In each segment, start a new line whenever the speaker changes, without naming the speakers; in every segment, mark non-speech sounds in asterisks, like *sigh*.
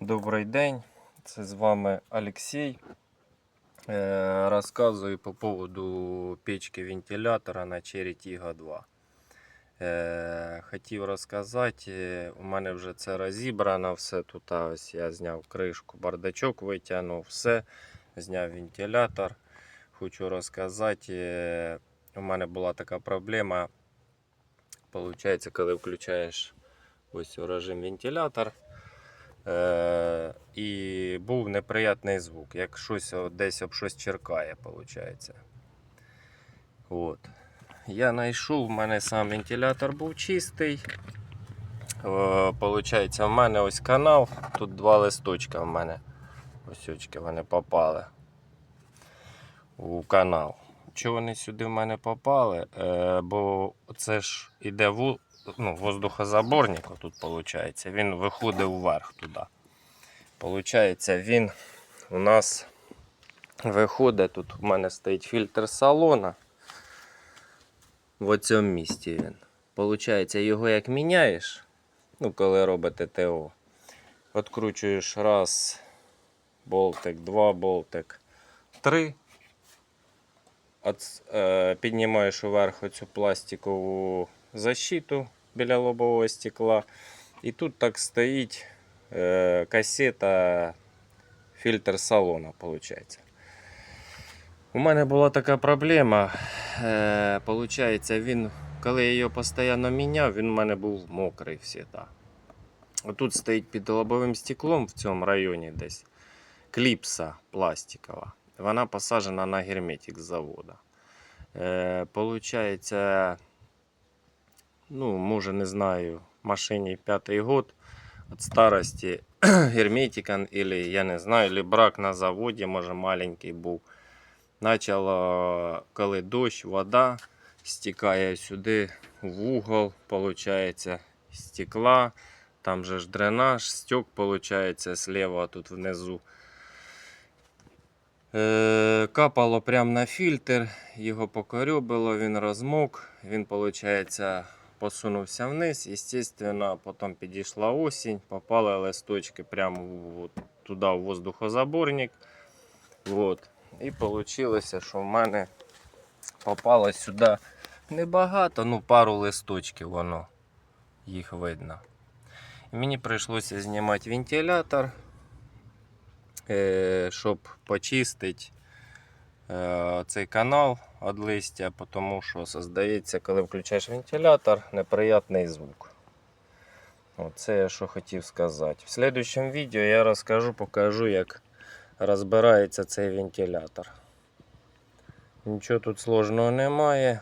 Добрий день, це з вами Олексій. Е, Розказую по поводу печки вентилятора на Cherry Tiggo 2. Е, Хотів розказати, е, у мене вже це розібрано, все тут ось я зняв кришку, бардачок витягнув, все, зняв вентилятор. Хочу розказати, е, у мене була така проблема. Получається, коли включаєш ось у режим вентилятор. Е, і був неприятний звук, як щось десь об щось черкає, виходить. От. Я знайшов, в мене сам вентилятор був чистий. Е, Получається, в мене ось канал, тут два листочка в мене. Ось очки вони попали у канал. Чого вони сюди в мене попали? Е, бо це ж іде ну, воздухозаборник, тут виходить, він виходить вверх туди. Получається, він у нас виходить, тут у мене стоїть фільтр салона. В цьому місці він. Получається, його як міняєш, ну, коли робите ТО, відкручуєш раз, болтик, два болтик, три. Е, піднімаєш вверх оцю пластикову защиту біля лобового стекла. І тут так стоїть е, касета, фільтр салона, виходить. У мене була така проблема. Е, получається, він, коли я його постійно міняв, він у мене був мокрий завжди. Тут стоїть під лобовим стеклом в цьому районі десь кліпса пластикова. Вона посаджена на герметик з заводу. Е, получається, ну, може, не знаю, машині п'ятий год от старості *clears throat* герметика, или, я не знаю, или брак на заводі, може маленький був. Начало, коли дощ, вода стікає сюди в угол, получається, стекла. Там же ж дренаж, стек получается слева тут внизу. Е, капало прямо на фільтр, його покорюбило, він розмок, він, виходить, посунувся вниз. Естественно, потім підійшла осінь, попали листочки прямо в- туди в воздухозаборник. Вот. І вийшло, що в мене попало сюди небагато, ну пару листочків воно, їх видно. І мені прийшлося знімати вентилятор, е, щоб почистити е, цей канал від листя, тому що создається, коли включаєш вентилятор, неприятний звук. Оце я що хотів сказати. В слідчому відео я розкажу, покажу, як розбирається цей вентилятор. Нічого тут сложного немає.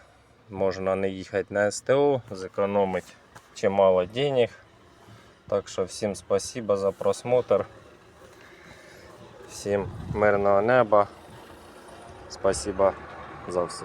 Можна не їхати на СТО, зекономити чимало денег. Так що всім спасибо за просмотр. Всім мирного неба. Спасибо за все.